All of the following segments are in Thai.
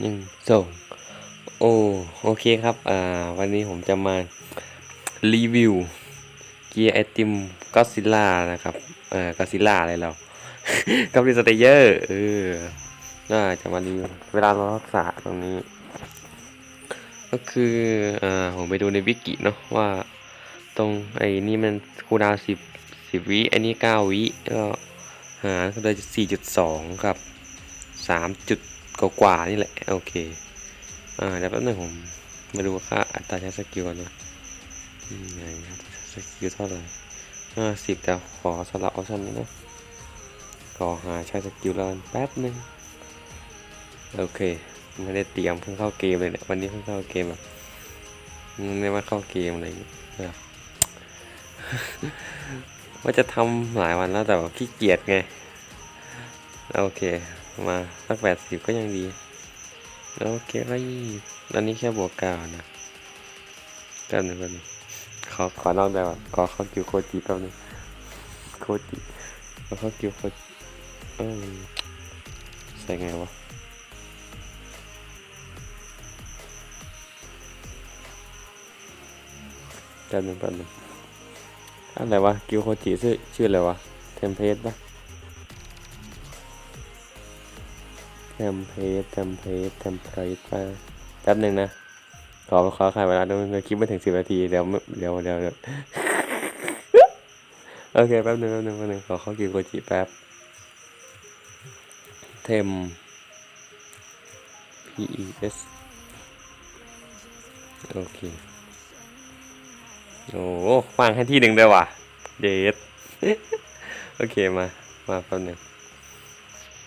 หนึ่งสองโอ้โอเคครับ อ่า วันนี้ผมจะมารีวิว เกียร์ไอติมก็ซิล่านะครับ อ่อก็ซิล่าอะไรเรากับรีสเตเยอร์เออน่าจะมารีวิว เวลาเรารักษาตรงนี้ ก็คือ อ่า ผมไปดูในวิกิเนาะว่า ตรงไอ้นี่มันคูดาวสิบสิบวิ อันนี้เก้าวิ ก็หารเลยสี่จุดสองกับสามจุด กว่าๆนี่แหละ โอเค อ่าเดี๋ยวแป๊บนึงผมมาดูค่าอัตราใช้สกิลก่อนนะไงครับสกิลเท่าไหร่ห้าสิบแต่ขอสลับออปชั่นนี้นะขอหาใช้สกิลแล้วกันแป๊บนึงโอเคไม่ได้เตรียมเพิ่งเข้าเกมเลยเนี่ยวันนี้เพิ่งเข้าเกมแบบไม่ว่าเข้าเกมอะไรอย่างเงี้ยว่าจะทำหลายวันแล้วแต่ว่าขี้เกียจไง โอเค มาสักแปดสิบก็ยังดีโอเคก็ยี่อันนี้แค่บวกเก้านะแป๊บนึงแป๊บนึงขอขอนอกแบบขอเข้าคิวโคจิแป๊บนึงโคจิขอเข้าคิวโคจิเออใส่ไงวะแป๊บนึงแป๊บนึงอะไรวะคิวโคจิชื่อชื่ออะไรวะเทมเพลตปะ มเพลตเทมเพลตเทมเพลตมาแป๊บหนึ่งนะ ขอขอขายเวลาด้วยคลิปไม่ถึงสิบนาทีเดี๋ยวเดี๋ยวเดี๋ยวเดี๋ยวโอเคแป๊บหนึ่งแป๊บหนึ่งแป๊บหนึ่งขอเข้าคิวโกจิแป๊บเทม P E S โอเค โอ้วางให้ที่หนึ่งเลยว่ะ เดท โอเคมา มาแป๊บหนึ่ง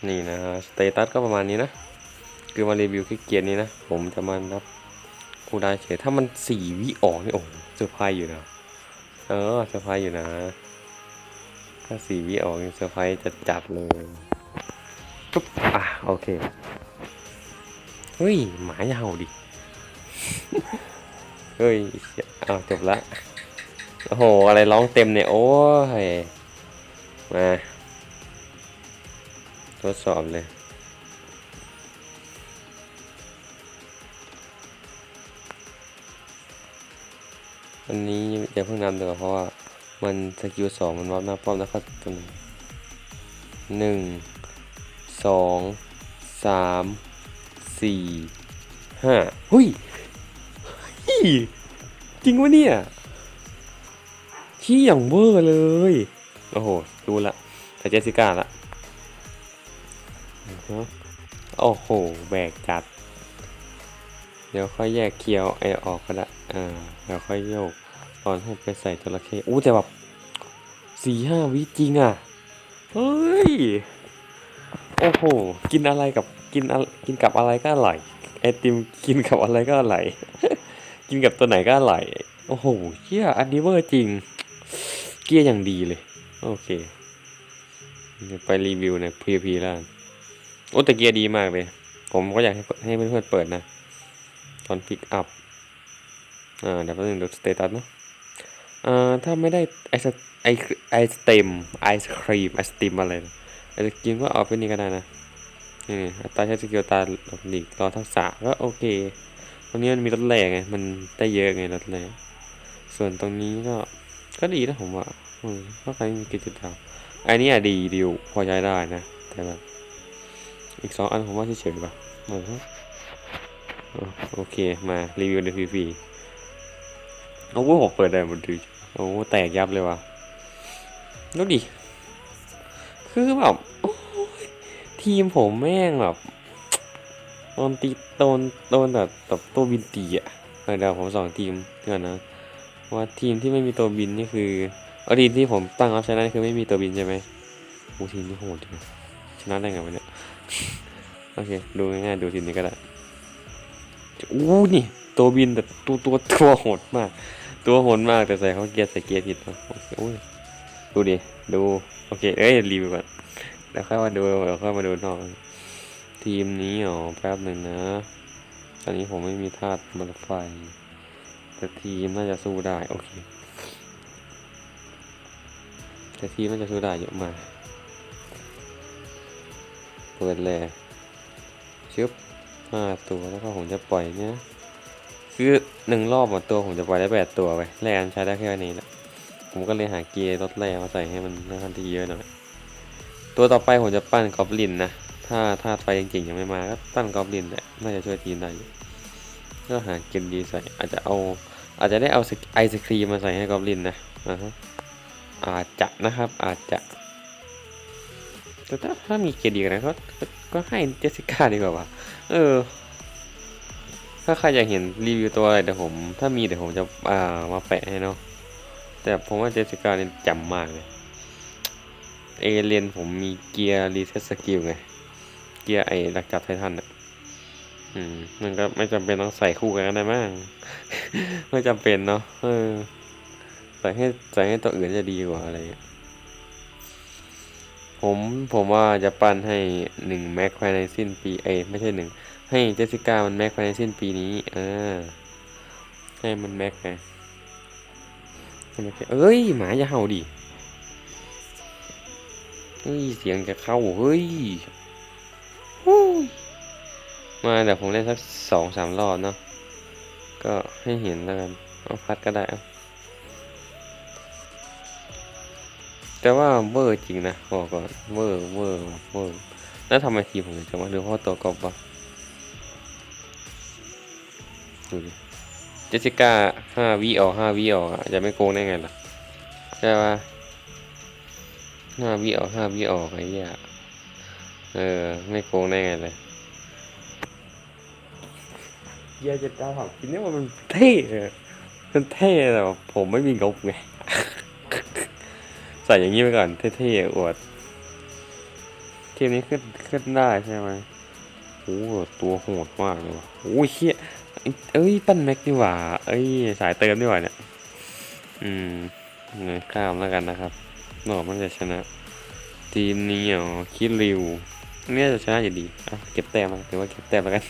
นี่นะฮะสเตตัสก็ประมาณนี้นะ คือมารีวิวแค่เกียร์นี้นะ ผมจะมานับคูได้เฉยถ้ามันสี่วิออกนี่โอ้โหเซอร์ไพรส์อยู่นะ เออเซอร์ไพรส์อยู่นะ ถ้าสี่วิออกเซอร์ไพรส์จะจัดเลยปุ๊บอะโอเค เฮ้ย หมายาวดิ เฮ้ยเอาจบละ โอ้โห อะไรร้องเต็มเนี่ย โอ้ย มา ทดสอบเลยอันนี้อย่าเพิ่งนำดีกว่าเพราะว่า มันสกิลสองมันวัดหน้าป้อมแล้วก็ตัวหนึ่งหนึ่งสองสามสี่ห้าหุ้ยเฮ้ยจริงวะเนี่ยที่อย่างเวอร์เลย โอ้โห ดูละแต่เจสสิก้าละ โอ้โห แบกจัด เดี๋ยวค่อยแยกเคียวไอออกก็ได้อ่าเดี๋ยวค่อยโยก ตอนให้ไปใส่จระเข้อู้แต่แบบสี่ห้าวิจริงอะ เฮ้ย โอ้โห กินอะไรกับกินกินกับอะไรก็อร่อย ไอติมกินกับอะไรก็อร่อย กินกับตัวไหนก็อร่อย โอ้โหเชี่ยอันนี้เวอร์จริง เกียร์อย่างดีเลย โอเค ไปรีวิวใน PVP แล้วกัน โอ้แต่เกียร์ดีมากเลย ผมก็อยากให้ให้เพื่อนๆเปิดนะ ตอนพิกอัพอ่าเดี๋ยวแป๊บนึงดูสเตตัสเนาะอ่าถ้าไม่ได้ไอสไอไอสเต็มไอศครีมไอสติมอะไรนะไอศกรีมก็เอาไปนี่ก็ได้นะนี่อัตราใช้สกิลตาหลบหลีกรอทักษะก็โอเค ตรงนี้มันมีรถแรงไง มันได้เยอะไงรถแรงส่วนตรงนี้ก็ก็ดีนะผมว่าอืมก็ใครมีกิจกรรมอันนี้อะดีดีพอใช้ได้นะแต่แบบ อีกสองอันผมว่าเฉยๆป่ะเออฮะอะโอเคมารีวิวในฟรีๆโอ้โหผมเปิดได้หมดดีโอ้โแตกยับเลยว่ะดูดิ คือแบบทีมผมแม่งแบบโดนตีโดนโดนแบบแบบตัวบินตีอะเดี๋ยวผมสองทีมเพื่อนนะว่าทีมที่ไม่มีตัวบินนี่คืออาทีมที่ผมตั้งรับชนะนี่คือไม่มีตัวบินใช่ไหมโอ้ทีมนี้โหดจริงชนะได้ไงวะเนี่ย โอเค ดูง่ายๆดูทีนี้ก็ได้อู้นี่ ตัวบินแต่ตัวตัวตัวโหดมาก ตัวโหดมากแต่ใส่เขาเกียร์ใส่เกียร์ผิดเนอะโอ้ยดูดิดูโอเคเอ้ยรีวิวก่อนแล้วค่อยมาดูเดี๋ยวค่อยมาดูนอกทีมนี้อ๋อแป๊บหนึ่งนะ ตอนนี้ผมไม่มีธาตุบันไฟแต่ทีมน่าจะสู้ได้โอเคแต่ทีมน่าจะสู้ได้เยอะมากเปิดเลย ชึบห้าตัวแล้วก็ผมจะปล่อยเนี่ยคือหนึ่งรอบหมดตัวผมจะปล่อยได้แปดตัวไปแรงใช้ได้แค่นี้แหละผมก็เลยหาเกียร์ลดแรงมาใส่ให้มันค่อนข้างที่เยอะหน่อยตัวต่อไปผมจะปั้นกอบลินนะถ้าถ้าไฟจริงๆยังไม่มาก็ปั้นกอบลินแหละน่าจะช่วยทีมได้ก็หาเกมดีใส่อาจจะเอาอาจจะได้เอาไอศครีมมาใส่ให้กอบลินนะอ่าฮะอาจจะนะครับอาจจะแต่ถ้าถ้ามีเกียร์ดีกว่านะก็ ก็ให้เจสสิก้าดีกว่าวะเออ ถ้าใครอยากเห็นรีวิวตัวอะไรเดี๋ยวผม ถ้ามีเดี๋ยวผมจะอ่ามาแปะให้เนาะแต่ผมว่าเจสสิก้าเนี่ยจำมากเลยเอเลนผมมีเกียร์รีเซ็ตสกิลไง เกียร์ไอ้ดักจับไททันอะอืมมันก็ไม่จำเป็นต้องใส่คู่กันก็ได้มั้งไม่จำเป็นเนาะเออใส่ให้ใส่ให้ตัวอื่นจะดีกว่าอะไรเงี้ย ผมผมว่าจะปั้นให้หนึ่งแม็กภายในสิ้นปีเอไม่ใช่หนึ่งให้เจสสิก้ามันแม็กภายในสิ้นปีนี้ เออ ให้มันแม็กไงให้มันแค่เอ้ยหมาอย่าเห่าดิเฮ้ยเสียงจะเข้าเฮ้ยมาเดี๋ยวผมเล่นสักสองสามรอบเนาะก็ให้เห็นแล้วกันเอาพัดก็ได้เอา แต่ว่าเวอร์จริงนะบอกก่อนเวอร์เวอร์เวอร์แล้วทำไมทีมผมจะมาดูเพราะตัวกอบวะดูดิเจสสิก้าห้าวิออกห้าวิออกอะจะไม่โกงได้ไงล่ะใช่ปะห้าวิออกห้าวิออกไอ้เหี้ยเออ ไม่โกงได้ไงเลยเหี้ยจะดาวผักกินเนี่ยมันเท่อะมันเท่แต่ว่าผมไม่มีงบไง ใส่อย่างนี้ไปก่อนเท่ๆอวดเกมนี้ขึ้นขึ้นได้ใช่ไหมโอ้ตัวโหดมากเลยว่ะโอ้ยเฮียเอ้ยปั้นแม็กนี่หว่า เอ้ยสายเติมนี่หว่าเนี่ย อืมเงินข้ามแล้วกันนะครับหนอมันจะชนะทีมนี้อ๋อคิดริวเนี่ยจะชนะอยู่ดีเอาเก็บแต้มแล้วถือว่าเก็บแต้มแล้วกัน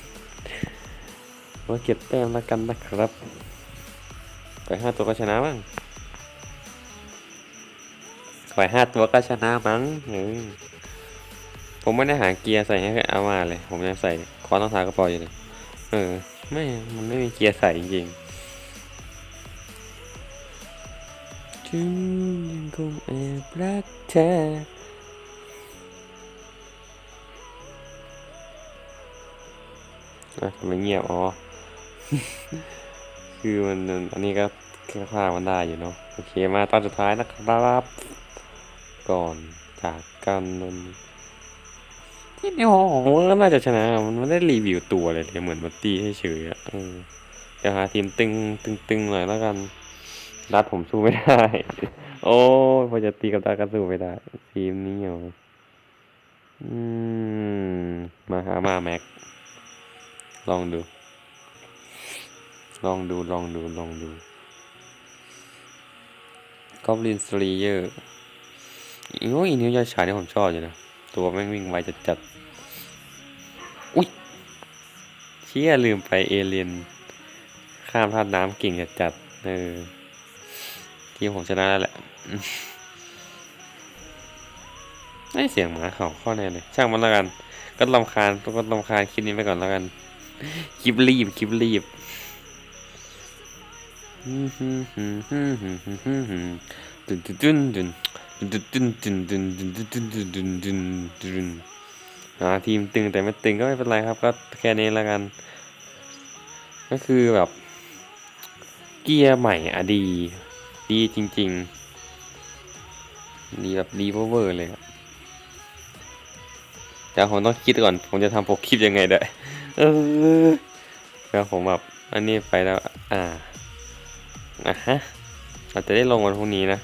ว่าเก็บแต้มแล้วกันนะครับไปห้าตัวก็ชนะบ้าง ไปห้าตัวก็ชนะมั้งออผมไม่ได้หาเกียร์ใส่ให้เอามาเลย ผมยังใส่คอต้องทากระป๋าอยู่เลย เออ ไม่ มันไม่มีเกียร์ใส่จริงจึงยังคงแอบรักเธออะทำไมเงียบ อ๋อ คือมันอันนี้ก็แค่ค่ามันได้อยู่เนาะ โอเค มาตอนสุดท้ายนะครับ ก่อนจากกันมันที่นี่โอ้โหมันก็น่าจะชนะ มันไม่ได้รีวิวตัวเลยเลยเหมือนมาตีให้เฉยอะเดี๋ยวหาทีมตึงตึงตึงหน่อยแล้วกัน รัดผมสู้ไม่ได้ โอ้พอจะตีกับดาก็สู้ไม่ได้ ทีมนี้เหรออืม มาหามาแม็ก ลองดู ลองดูลองดูลองดูกอบลินสลีเยอร์ อีโอ้ยอีนิ้วยาฉายนี่ผมชอบอยู่นะ ตัวแม่งวิ่งไวจัดจัดอุ้ยเชี่ยลืมไปเอเลียนข้ามธาน้ำเก่งจัดจัดๆเออทีมผมชนะแล้วแหละไม่เสียงหมาเห่าข้อแน่เลย ช่างมันแล้วกัน ก็ลำคาญก็ลำคาญคลิปนี้ไปก่อนแล้วกัน คลิปรีบ คลิปรีบดุนดุนดุนดุน ดุนดุนดุนดุนดุนดุนดุนดุนดุนดุนอ่าทีมตึงแต่ไม่ตึงก็ไม่เป็นไรครับ ก็แค่นี้แล้วกัน ก็คือแบบ เกียร์ใหม่อะดี ดีจริง ๆ ดีแบบดีเวอร์เลยครับแต่ผมต้องคิดก่อน ผมจะทำโปรคลิปยังไงได้เออแล้วผมแบบอันนี้ไปแล้ว อ่าอะฮะอาจจะได้ลงวันพรุ่งนี้นะ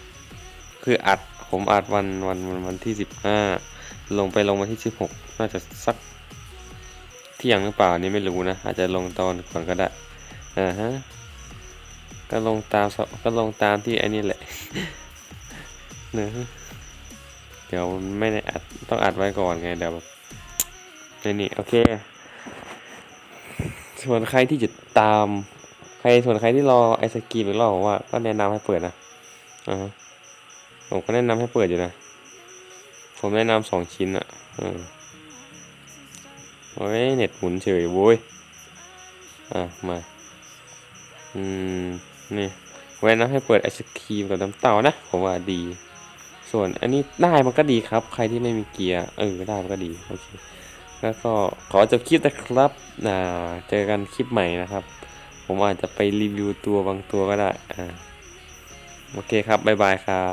คืออัด ผมอัดวันวันวันวันที่สิบห้าลงไปลงวันที่สิบหกน่าจะสักเที่ยงหรือเปล่านี่ไม่รู้นะ อาจจะลงตอนก่อนก็ได้อ่าฮะก็ลงตามก็ลงตามที่ไอ้นี่แหละเนอะเดี๋ยวไม่ได้อัดต้องอัดไว้ก่อนไงเดี๋ยวแบบนี่นี่โอเค ส่วนใครที่จะตาม ใครส่วนใครที่รอไอสกีมอีกรอบผมว่าก็แนะนำให้เปิดนะอ่า ผมก็แนะนำให้เปิดอยู่นะ ผมแนะนำสองชิ้นอะเออโอ้ยเน็ตหมุนเฉยโว้ย อะ มา อืม นี่ไว้นะให้เปิดไอศครีมกับน้ำเต้านะ ผมว่าดี ส่วนอันนี้ได้มันก็ดีครับ ใครที่ไม่มีเกียร์ เออ ได้มันก็ดี โอเค แล้วก็ขอจบคลิปนะครับอ่าเจอกันคลิปใหม่นะครับ ผมอาจจะไปรีวิวตัวบางตัวก็ได้ อ่า โอเคครับ บ๊ายบายครับ